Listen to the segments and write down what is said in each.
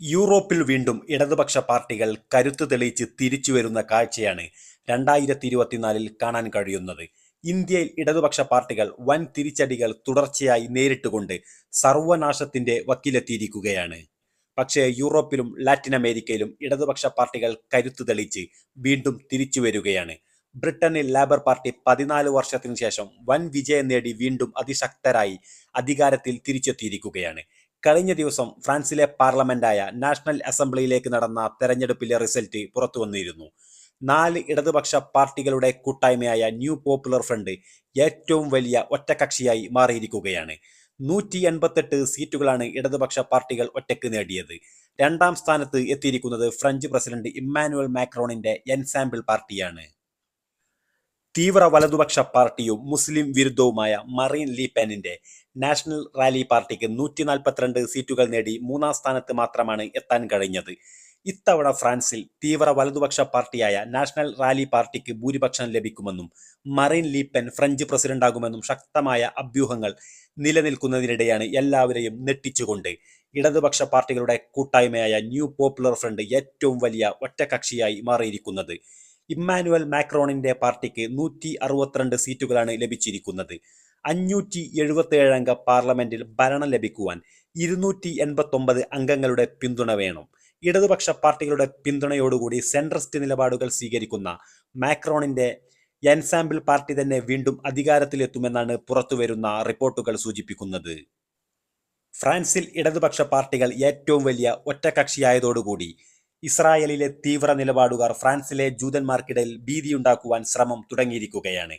യൂറോപ്പിൽ വീണ്ടും ഇടതുപക്ഷ പാർട്ടികൾ കരുത്ത് തെളിയിച്ച് തിരിച്ചു വരുന്ന കാഴ്ചയാണ് രണ്ടായിരത്തി ഇരുപത്തിനാലിൽ കാണാൻ കഴിയുന്നത്. ഇന്ത്യയിൽ ഇടതുപക്ഷ പാർട്ടികൾ വൻ തിരിച്ചടികൾ തുടർച്ചയായി നേരിട്ടുകൊണ്ട് സർവനാശത്തിന്റെ വക്കിലെത്തിയിരിക്കുകയാണ്. പക്ഷേ യൂറോപ്പിലും ലാറ്റിൻ അമേരിക്കയിലും ഇടതുപക്ഷ പാർട്ടികൾ കരുത്ത് തെളിച്ച് വീണ്ടും തിരിച്ചു വരികയാണ്. ബ്രിട്ടനിൽ ലേബർ പാർട്ടി പതിനാല് വർഷത്തിനു ശേഷം വൻ വിജയം നേടി വീണ്ടും അതിശക്തരായി അധികാരത്തിൽ തിരിച്ചെത്തിയിരിക്കുകയാണ്. കഴിഞ്ഞ ദിവസം ഫ്രാൻസിലെ പാർലമെന്റായ നാഷണൽ അസംബ്ലിയിലേക്ക് നടന്ന തെരഞ്ഞെടുപ്പിലെ റിസൾട്ട് പുറത്തുവന്നിരുന്നു. നാല് ഇടതുപക്ഷ പാർട്ടികളുടെ കൂട്ടായ്മയായ ന്യൂ പോപ്പുലർ ഫ്രണ്ട് ഏറ്റവും വലിയ ഒറ്റകക്ഷിയായി മാറിയിരിക്കുകയാണ്. നൂറ്റി എൺപത്തെട്ട് സീറ്റുകളാണ് ഇടതുപക്ഷ പാർട്ടികൾ ഒറ്റയ്ക്ക് നേടിയത്. രണ്ടാം സ്ഥാനത്ത് എത്തിയിരിക്കുന്നത് ഫ്രഞ്ച് പ്രസിഡന്റ് ഇമ്മാനുവൽ മാക്രോണിന്റെ എൻസാമ്പിൾ പാർട്ടിയാണ്. തീവ്ര വലതുപക്ഷ പാർട്ടിയും മുസ്ലിം വിരുദ്ധവുമായ മറീൻ ലീ പെനിന്റെ നാഷണൽ റാലി പാർട്ടിക്ക് നൂറ്റി നാൽപ്പത്തിരണ്ട് സീറ്റുകൾ നേടി മൂന്നാം സ്ഥാനത്ത് മാത്രമാണ് എത്താൻ കഴിഞ്ഞത്. ഇത്തവണ ഫ്രാൻസിൽ തീവ്ര വലതുപക്ഷ പാർട്ടിയായ നാഷണൽ റാലി പാർട്ടിക്ക് ഭൂരിപക്ഷം ലഭിക്കുമെന്നും മറീൻ ലീ പെൻ ഫ്രഞ്ച് പ്രസിഡന്റാകുമെന്നും ശക്തമായ അഭ്യൂഹങ്ങൾ നിലനിൽക്കുന്നതിനിടെയാണ് എല്ലാവരെയും നെട്ടിച്ചുകൊണ്ട് ഇടതുപക്ഷ പാർട്ടികളുടെ കൂട്ടായ്മയായ ന്യൂ പോപ്പുലർ ഫ്രണ്ട് ഏറ്റവും വലിയ ഒറ്റകക്ഷിയായി മാറിയിരിക്കുന്നത്. ഇമ്മാനുവൽ മാക്രോണിന്റെ പാർട്ടിക്ക് നൂറ്റി അറുപത്തിരണ്ട് സീറ്റുകളാണ് ലഭിച്ചിരിക്കുന്നത്. അഞ്ഞൂറ്റി എഴുപത്തിയേഴ് അംഗ പാർലമെന്റിൽ ഭരണം ലഭിക്കുവാൻ ഇരുന്നൂറ്റി എൺപത്തൊമ്പത് അംഗങ്ങളുടെ പിന്തുണ വേണം. ഇടതുപക്ഷ പാർട്ടികളുടെ പിന്തുണയോടുകൂടി സെൻട്രസ്റ്റ് നിലപാടുകൾ സ്വീകരിക്കുന്ന മാക്രോണിന്റെ എൻസാമ്പിൾ പാർട്ടി തന്നെ വീണ്ടും അധികാരത്തിലെത്തുമെന്നാണ് പുറത്തുവരുന്ന റിപ്പോർട്ടുകൾ സൂചിപ്പിക്കുന്നത്. ഫ്രാൻസിൽ ഇടതുപക്ഷ പാർട്ടികൾ ഏറ്റവും വലിയ ഒറ്റകക്ഷിയായതോടുകൂടി ഇസ്രായേലിലെ തീവ്ര നിലപാടുകാർ ഫ്രാൻസിലെ ജൂതന്മാർക്കിടയിൽ ഭീതിയുണ്ടാക്കുവാൻ ശ്രമം തുടങ്ങിയിരിക്കുകയാണ്.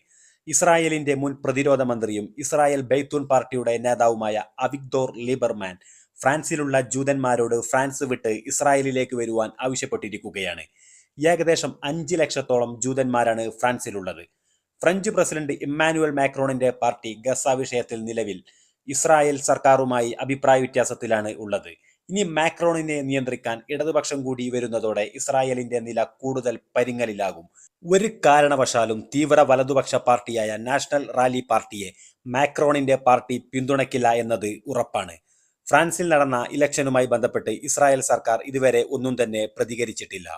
ഇസ്രായേലിന്റെ മുൻ പ്രതിരോധ മന്ത്രിയും ഇസ്രായേൽ ബെയ്ത്തൂൺ പാർട്ടിയുടെ നേതാവുമായ അവിഗ്ദോർ ലിബർമാൻ ഫ്രാൻസിലുള്ള ജൂതന്മാരോട് ഫ്രാൻസ് വിട്ട് ഇസ്രായേലിലേക്ക് വരുവാൻ ആവശ്യപ്പെട്ടിരിക്കുകയാണ്. ഏകദേശം അഞ്ച് ലക്ഷത്തോളം ജൂതന്മാരാണ് ഫ്രാൻസിലുള്ളത്. ഫ്രഞ്ച് പ്രസിഡന്റ് ഇമ്മാനുവൽ മാക്രോണിന്റെ പാർട്ടി ഗസ വിഷയത്തിൽ നിലവിൽ ഇസ്രായേൽ സർക്കാരുമായി അഭിപ്രായ വ്യത്യാസത്തിലാണ് ഉള്ളത്. ഇനി മാക്രോണിനെ നിയന്ത്രിക്കാൻ ഇടതുപക്ഷം കൂടി വരുന്നതോടെ ഇസ്രായേലിന്റെ നില കൂടുതൽ പരിങ്ങലിലാകും. ഒരു കാരണവശാലും തീവ്ര വലതുപക്ഷ പാർട്ടിയായ നാഷണൽ റാലി പാർട്ടിയെ മാക്രോണിന്റെ പാർട്ടി പിന്തുണയ്ക്കില്ല എന്നത് ഉറപ്പാണ്. ഫ്രാൻസിൽ നടന്ന ഇലക്ഷനുമായി ബന്ധപ്പെട്ട് ഇസ്രായേൽ സർക്കാർ ഇതുവരെ ഒന്നും തന്നെ പ്രതികരിച്ചിട്ടില്ല.